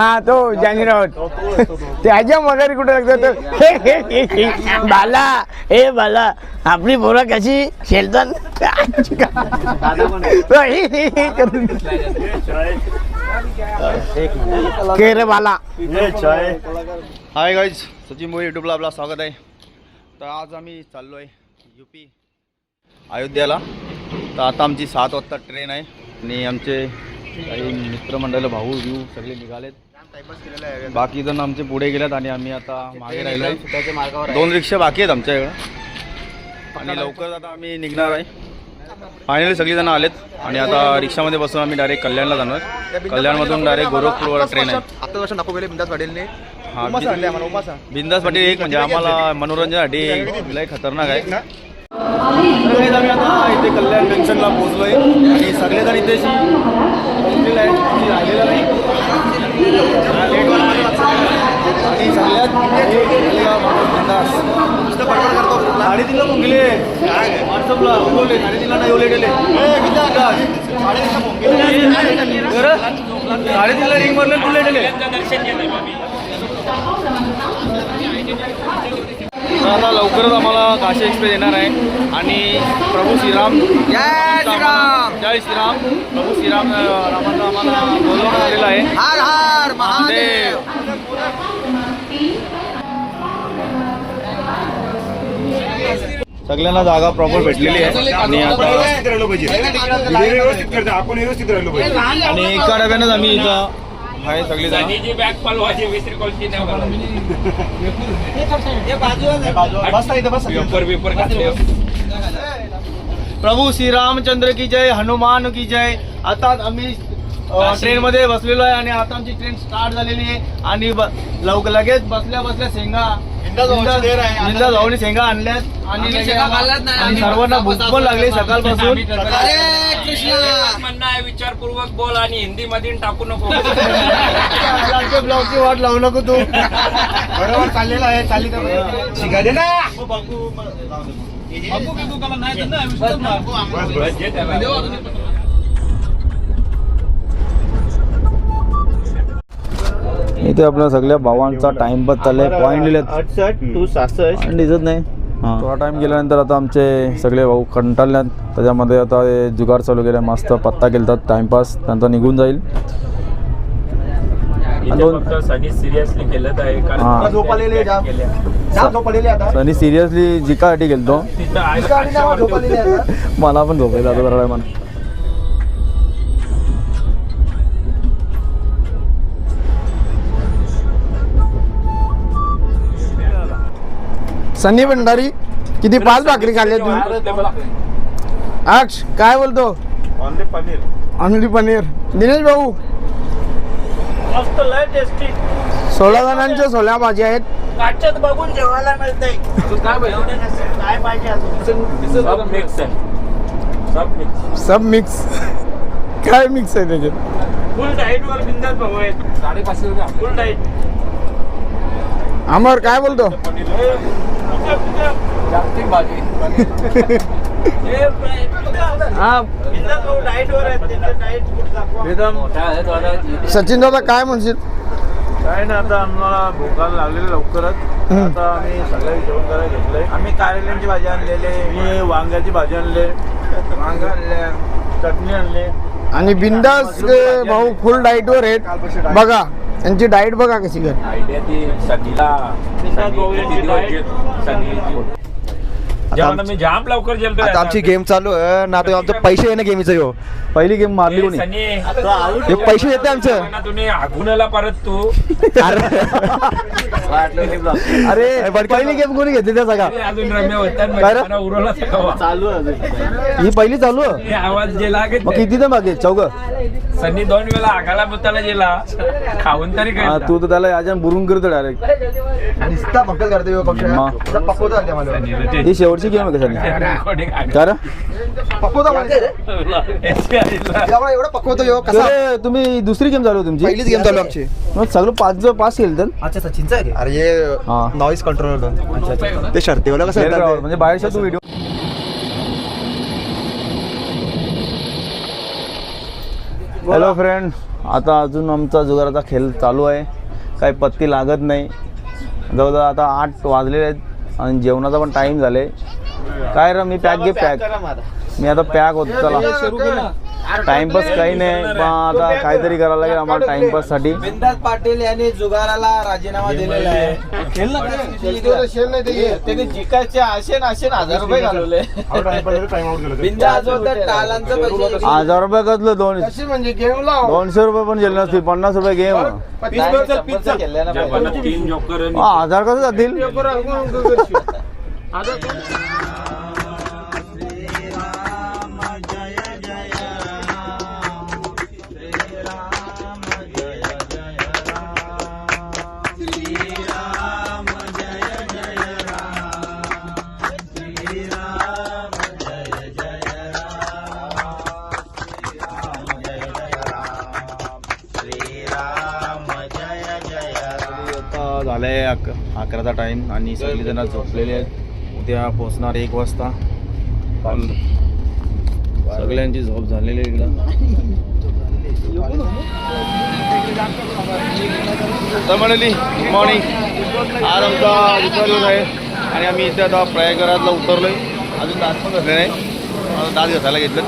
हा तो जानी त्याच्या मगारी कुठे लागतो बाला हे बाला आपली पोरं कशी? शेलतन? तो बाला. हाय गाईज सचिन भोई युट्यूबला आपला स्वागत आहे. तर आज आम्ही चाललो आहे यू अयोध्याला. तर आता आमची सात वाजता ट्रेन आहे आणि आमचे काही मित्रमंडळ भाऊ बिऊ सगळे निघालेत. बाकी जण आमचे पुढे गेलेत आणि आम्ही आता मागे राहिलो आहे. दोन रिक्षा बाकी आहेत आमच्या इकडं आणि लवकर आता आम्ही निघणार आहे. फायनली सगळेजण आलेत. आणि आता रिक्षामध्ये बसून आम्ही डायरेक्ट कल्याणला जाणार. कल्याणमधून डायरेक्ट गोरखपूरवर ट्रेन आहे. आता वर्ष नको गेले बिंदास पाटीलने. बिंदास पाटील एक म्हणजे आम्हाला मनोरंजनासाठी लय खतरनाक आहे. आम्ही आता इथे कल्याण जंक्शनला पोहोचलोय. आणि सगळेजण इथे पोहोचलेले राहिलेलं नाही. हा. आणि सगळ्यात बिंदास. नुसतं बडबड करतो साडेतीनला मुंगले व्हॉट्सअपला बोलले साडेतीनला नाही ओले गेले साडेतीनला रिंग मारले तुले गेले तर आता लवकरच आम्हाला काशी एक्सप्रेस येणार आहे. आणि प्रभू श्रीराम. जय श्रीराम. जय श्रीराम. प्रभू श्रीराम रामाचं आम्हाला बोलवण्यात आलेलं आहे. हार हार महादेव. सगळ्यांना जागा प्रॉपर भेटलेली आहे. आणि आता व्यवस्थित आपण व्यवस्थित राहिलो पाहिजे. आणि एका डब्यानंच आम्ही इथं आहे सगळे जण जी बॅग पलवाची विसरी कोणती नाही पेपर पेपर काढले प्रभू श्रीरामचंद्र की जय हनुमान की जय. आता आम्ही ट्रेन मध्ये बसलेलो आहे आणि आता आमची ट्रेन स्टार्ट झालेली आहे. आणि ब- लवक लगेच बसल्या बसल्या शेंगा भाऊनी शेंगा आणल्यात. आणि सर्वांना भूक पण लागली सकाळपासून. म्हणणं आहे विचारपूर्वक बोल आणि हिंदी मध्ये टाकू नको. ब्लॉगची वाट लावू नको तू. बरोबर चाललेलं आहे चालली तर शिका दे ना! इथे आपल्या सगळ्या भावांचा टाइमपास चाललाय पॉईंट दिलेत तू सासष्ट दिसत नाही. थोडा टाइम गेल्यानंतर आता आमचे सगळे भाऊ कंटाळल्यात. त्याच्यामध्ये आता हे जुगार चालू केलं मस्त पत्ता केलतात टाइमपास नंतर निघून जाईल. सनी सिरियसली केलं जिकासाठी गेलतो. मला पण झोपायचं आता जरा सनी भंडारी किती पाच भाकरी खाल्ल्या तुम्ही? अक्ष काय बोलतो? पनीर. अनिल पनीर. दिनेश भाऊ मस्त लय टेस्टी सोळा जणांच्या सोळ्या भाज्या आहेत. बघून जेवायला मिळतंय. काय काय पाहिजे सब मिक्स आहे. सब मिक्स सब मिक्स काय मिक्स आहे त्याच्यात? फुल डाईट वर बिंदास भाऊ आहेत. साडेपाचशे रुपये. फुल डाईट अमर काय बोलतो? जागतिक भाजी. हा सचिन दादा काय म्हणशील? काय ना आता आम्हाला भोकायला लागलेले लवकरच. आता आम्ही सगळे जेवण करायला घेतलंय. आम्ही कारल्याची भाजी आणलेले. मी वांग्याची भाजी आणले. वांग आणले चटणी आणले. आणि बिंदास भाऊ फुल डाईट वर आहेत. बघा त्यांची डाईट बघा कशी कर. आयडिया ती सनीला जेवण मी जाम लवकर जेवतो आता आमची गेम चालू आहे. ना तो आमचं पैसे आहे ना गेमचं यो. पहिली गेम मारली कोणी? सनी हे पैसे येते आमचं. ना तुम्ही परत तू. अरे. पहिली गेम कोणी घेतली त्या सगळा ते अजून रम्य होतात काय रे? मला उरवला चालू ही पहिली चालू आहे? हे आवाज जे लागेल मग किती तर मागे? चौघ. सनी दोन वेळा आगाला मुताला गेला. खाऊन तरी काय तू तर त्याला याच्यानं बुरून करतो डायरेक्ट निस्ता भक्कल करते यो पक्ष. मा. पक्वता मला. ही शेवटची गेम आहे एवढं पक्वतो यो कसा? तुम्ही दुसरी गेम चालू तुमची. पहिलीच गेम चालू आहे आमची. मग सगळं पाच पास केलं तर? अच्छा सचिनचा अरे. नॉईस कंट्रोल ते शर्तीवाला कसं? म्हणजे बाहेरच्या तू व्हिडिओ हॅलो फ्रेंड आता अजून आमचा जुगाराचा खेळ चालू आहे. काही पत्ती लागत नाही. जवळजवळ आता आठ वाजलेले आहेत आणि जेवणाचा पण टाईम झाले. काय रे मी पॅक घे पॅक मी आता पॅक होतो चला. टाइमपास काही नाही. पण आता काहीतरी करायला लागेल आम्हाला टाइमपाससाठी बिंदास पाटील यांनी जुगाराला राजीनामा दिलेला आहे. त्यांनी आशे आशे हजार रुपये घालवले. हजार रुपये कसलं दोन? म्हणजे गेम लाव. दोनशे रुपये पण गेले नसतील पन्नास रुपये गेम ना हजार कसं जातील? झालंय अकराचा टाइम आणि सगळी जण झोपलेले आहेत. उद्या पोचणार एक वाजता. पण सगळ्यांची झोप झालेली आहे इकडं. तर म्हणाली गुड मॉर्निंग आज आमचा दुसरा दिवस आहे आणि आम्ही इथे आता प्रयागराजला उतरलोय. अजून दात पण घातले नाही. आता दात घासायला घेतलं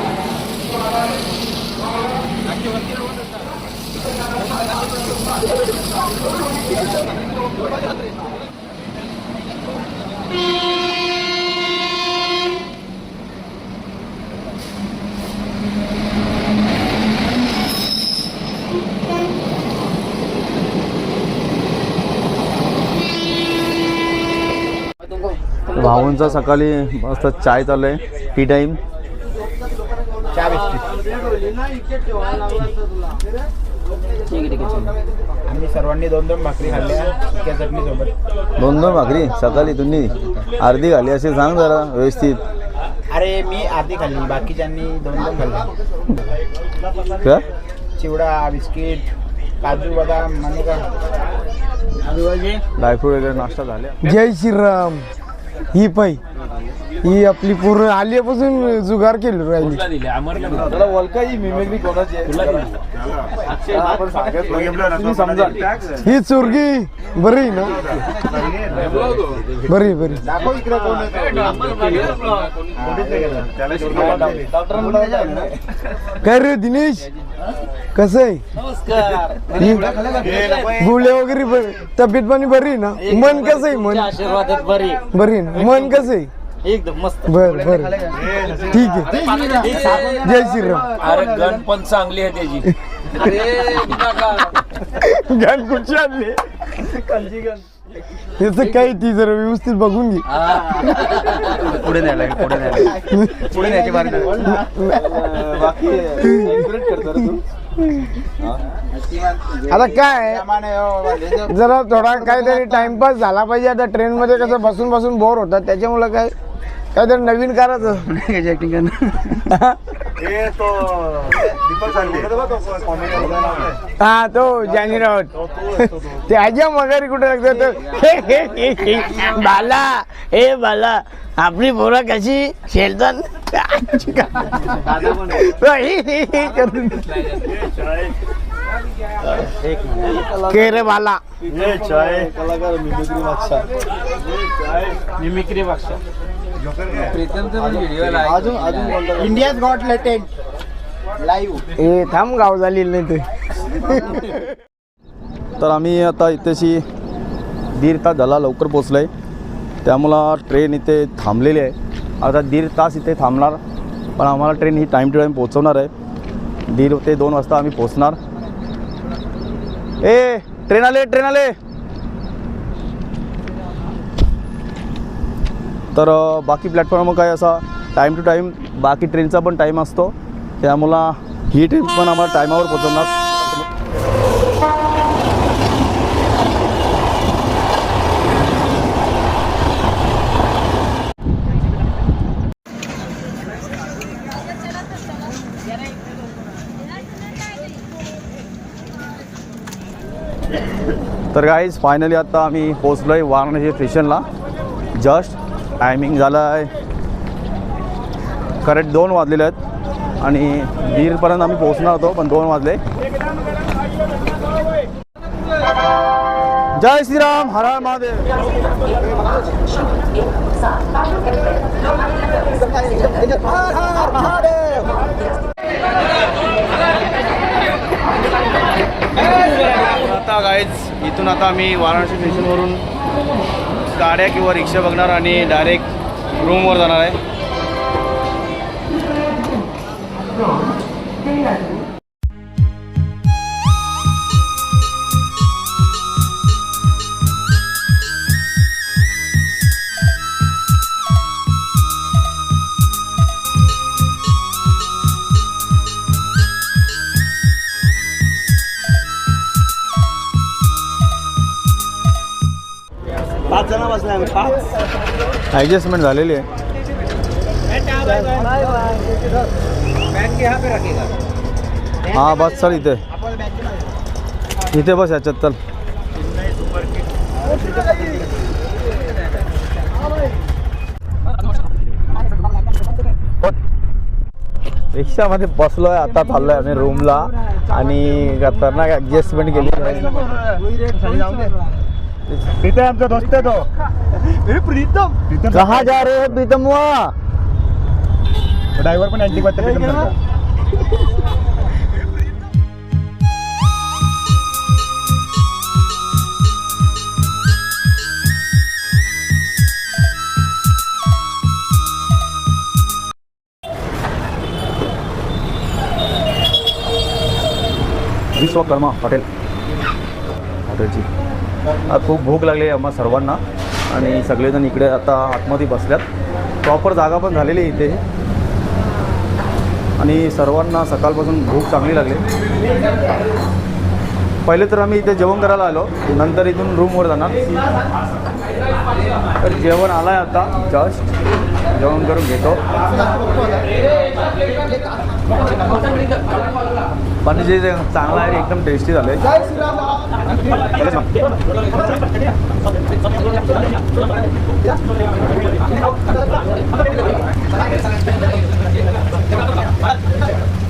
भाऊंचा सकाळी मस्त चाय चालू आहे. टी टाईम आम्ही सर्वांनी दोन दोन भाकरी खाल्ल्या सुक्या चटणी सोबत. दोन दोन भाकरी? सकाळी तुम्ही अर्धी घाली असे सांग जरा व्यवस्थित. अरे मी अर्धी खाल्ली बाकीच्यांनी दोन दोन खाल्ले. का चिवडा बिस्किट काजू बदाम मनुका. ड्रायफ्रूट वगैरे नाश्ता झाले. जय श्रीराम. ही पाय ही आपली पूर्ण आल्यापासून जुगार केली राहिली. दिले? अमरला त्याला वलकाची मिमिक्री कोणाची आहे? तुम्ही समजा. ही चोरगी बरी ना? बरी बरी. दाखव इकडे कोण काय रे दिनेश? कसं आहे? गोळ्या वगैरे बरी तब्येत पाणी बरी आहे ना मन कसं आहे मन? आशीर्वादात बरी. बरी आहे ना? मन कसं आहे? एकदम मस्त. बर बर. ठीक आहे. जय श्रीराम. अरे गण पण चांगली आहे त्याची. गाण. कुठची आणली? याचं काय ती जरा व्यवस्थित बघून घे. पुढे न्यायला पुढे न्यायला न्यायची. आता काय आहे, जरा थोडा काहीतरी टाइमपास झाला पाहिजे. आता ट्रेन मध्ये कसं बसून बसून बोर होतात. त्याच्यामुळे काय? काहीतरी नवीन करायचं. हा तो जानी राऊत ते आज्या मगारी कुठे लागतात हे, हे, हे, हे, बाला हे बाला आपली पोरं कशी? शेलतात हे, हे, हे करून. के बक्षा इंडियाज गॉट लेटेंट लाईव्ह हे थांब गाव झाली नाही ते. तर आम्ही आता इथेशी दीड तास झाला लवकर पोचलो आहे त्यामुळं ट्रेन इथे थांबलेली आहे. आता दीड तास इथे थांबणार पण आम्हाला ट्रेन ही टाईम टू टाईम पोचवणार आहे. दीड ते दोन वाजता आम्ही पोचणार ए ट्रेन आले ट्रेन आले. तर बाकी प्लॅटफॉर्म काय असा टाईम टू टाईम बाकी ट्रेनचा पण टाईम असतो. त्यामुळं ही ट्रेन पण आम्हाला टायमावर पोचवणार तर गाईज फायनली आता आम्ही पोचलो आहे वाराणसी स्टेशनला जस्ट टायमिंग झालं आहे करेक्ट दोन वाजलेले आहेत. आणि दीडपर्यंत आम्ही पोहोचणार होतो पण दोन वाजले. जय श्रीराम हर हर महादेव. आता गाईज इथून आता आम्ही वाराणसी स्टेशनवरून गाड्या किंवा रिक्षा बघणार आणि डायरेक्ट रूमवर जाणार आहे. ॲडजस्टमेंट झालेली आहे. हा बस चल इथे. इथे बस याच्यात चल. रिक्षामध्ये बसलोय आता चाललोय आम्ही रूमला आणि खतरनाक ॲडजस्टमेंट केली. तिथे आमचा दोस्त आहे प्रीतम. प्रीतम. कहा जा रहे हो प्रीतम हुआ ड्रायव्हर पण अँटिक वाटतं प्रीतम सारखा. विश्वकर्मा हॉटेल. हॉटेलची. आज खूप भूक लागली आहे आम्हा सर्वांना. आणि सगळेजण इकडे आता आतमध्ये बसल्यात. प्रॉपर जागा पण झालेली आहे इथे. आणि सर्वांना सकाळपासून भूक चांगली लागली. पहिले तर आम्ही इथे जेवण करायला आलो. नंतर इथून रूमवर जाणार. तर जेवण आलं आहे आता. जस्ट जेवण करून घेतो. पण जे जे चांगलं आहे एकदम टेस्टी झालं आहे Gracias.